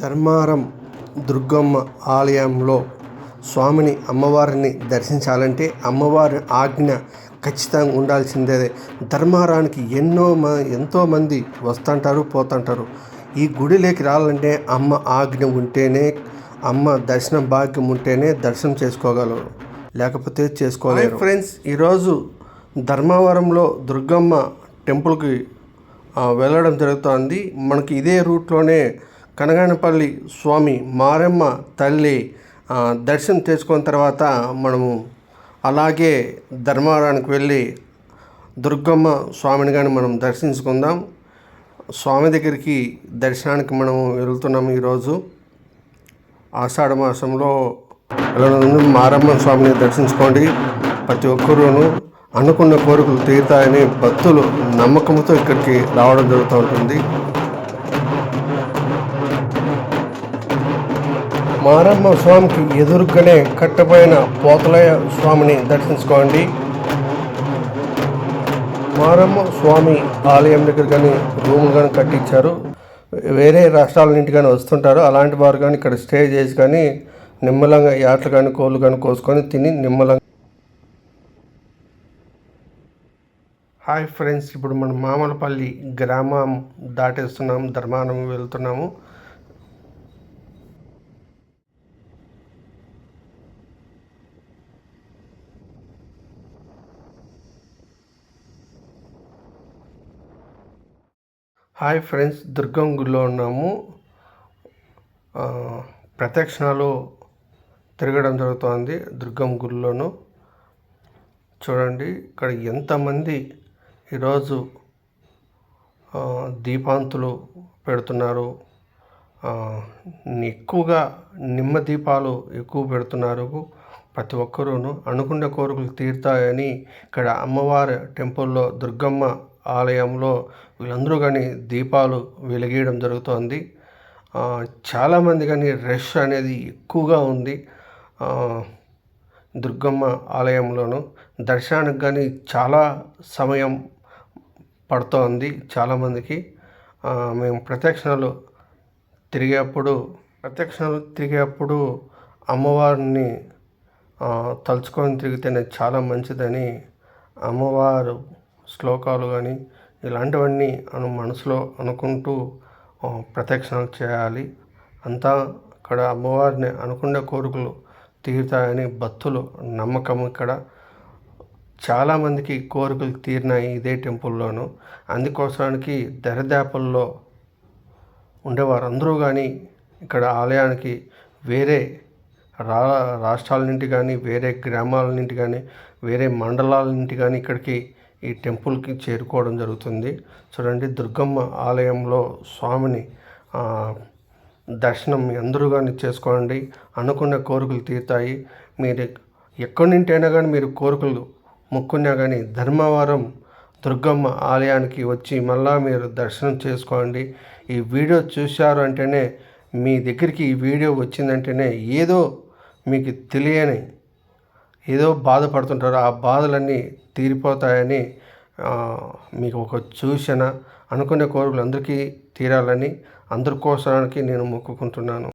ధర్మారం దుర్గమ్మ ఆలయంలో స్వామిని అమ్మవారిని దర్శించాలంటే అమ్మవారి ఆజ్ఞ ఖచ్చితంగా ఉండాల్సిందే. ధర్మారానికి ఎన్నో మ ఎంతోమంది వస్తుంటారు పోతుంటారు. ఈ గుడిలోకి రావాలంటే అమ్మ ఆజ్ఞ ఉంటేనే అమ్మ దర్శనం భాగ్యం ఉంటేనే దర్శనం చేసుకోగలరు. లేకపోతే చేసుకోలేరు. ఫ్రెండ్స్ ఈరోజు ధర్మవరంలో దుర్గమ్మ టెంపుల్కి వెళ్ళడం జరుగుతోంది. మనకి ఇదే రూట్లోనే కనగానపల్లి స్వామి మారెమ్మ తల్లి దర్శనం చేసుకున్న తర్వాత మనము అలాగే ధర్మవరానికి వెళ్ళి దుర్గమ్మ స్వామిని కానీ మనం దర్శించుకుందాం. స్వామి దగ్గరికి దర్శనానికి మనం వెళ్తున్నాం ఈరోజు. ఆషాఢ మాసంలో మారమ్మ స్వామిని దర్శించుకోండి. ప్రతి ఒక్కరూను అనుకున్న కోరికలు తీరుతాయని భక్తులు నమ్మకంతో ఇక్కడికి రావడం జరుగుతూ ఉంటుంది. మారమ్మ స్వామికి ఎదురుగానే కట్టబోయిన పోతలయ్య స్వామిని దర్శించుకోండి. మారమ్మ స్వామి ఆలయం దగ్గర కానీ రూములు కానీ కట్టించారు. వేరే రాష్ట్రాల నుండి కానీ వస్తుంటారు. అలాంటి వారు కానీ ఇక్కడ స్టే చేసి కానీ నిమ్మలంగా యాట్లు కానీ కోళ్ళు కానీ కోసుకొని తిని నిమ్మలంగా. హాయ్ ఫ్రెండ్స్ ఇప్పుడు మనం మామలపల్లి గ్రామం దాటేస్తున్నాము ధర్మానం వెళ్తున్నాము. హాయ్ ఫ్రెండ్స్ దుర్గం గుడిలో ఉన్నాము. ప్రదక్షిణాలు తిరగడం జరుగుతోంది దుర్గం గుడిలోను. చూడండి ఇక్కడ ఎంతమంది ఈరోజు దీపాంతులు పెడుతున్నారు. ఎక్కువగా నిమ్మ దీపాలు ఎక్కువ పెడుతున్నారు ప్రతి ఒక్కరూను. అనుకున్న కోరికలు తీరుతాయని ఇక్కడ అమ్మవారి టెంపుల్లో దుర్గమ్మ ఆలయంలో వీళ్ళందరూ కానీ దీపాలు వెలిగేయడం జరుగుతోంది. చాలామంది కానీ రష్ అనేది ఎక్కువగా ఉంది. దుర్గమ్మ ఆలయంలోను. దర్శనానికి కానీ చాలా సమయం పడుతోంది చాలామందికి. మేము ప్రదక్షిణలు తిరిగేప్పుడు ప్రదక్షిణలు తిరిగేప్పుడు అమ్మవారిని తలుచుకొని తిరిగితేనే చాలా మంచిదని అమ్మవారు శ్లోకాలు కానీ ఇలాంటివన్నీ అను మనసులో అనుకుంటూ ఆ, ప్రదక్షిణలు చేయాలి. అంతా అక్కడ అమ్మవారిని అనుకున్న కోరికలు తీరుతాయని భక్తులు నమ్మకం ఇక్కడ. చాలామందికి కోరికలు తీరినాయి ఇదే టెంపుల్లోనూ. అందుకోసానికి దరిదాపుల్లో ఉండేవారందరూ కానీ ఇక్కడ ఆలయానికి వేరే రా రాష్ట్రాల నుండి కానీ వేరే గ్రామాల నుండి కానీ వేరే మండలాల నుండి కానీ ఇక్కడికి ఈ టెంపుల్కి చేరుకోవడం జరుగుతుంది. చూడండి దుర్గమ్మ ఆలయంలో స్వామిని దర్శనం అందరూ కానీ చేసుకోండి. అనుకున్న కోరికలు తీరుతాయి. మీరు ఎక్కడి నుండి అయినా కానీ మీరు కోరికలు మొక్కున్నా కానీ ధర్మవరం దుర్గమ్మ ఆలయానికి వచ్చి మళ్ళా మీరు దర్శనం చేసుకోండి. ఈ వీడియో చూశారు అంటేనే మీ దగ్గరికి ఈ వీడియో వచ్చిందంటేనే ఏదో మీకు తెలియని ఏదో బాధపడుతుంటారో. ఆ బాధలన్నీ తీరిపోతాయని మీకు ఒక సూచన అనుకునే కోరికలు అందరికీ తీరాలని అందరి కోసానికి నేను మొక్కుకుంటున్నాను.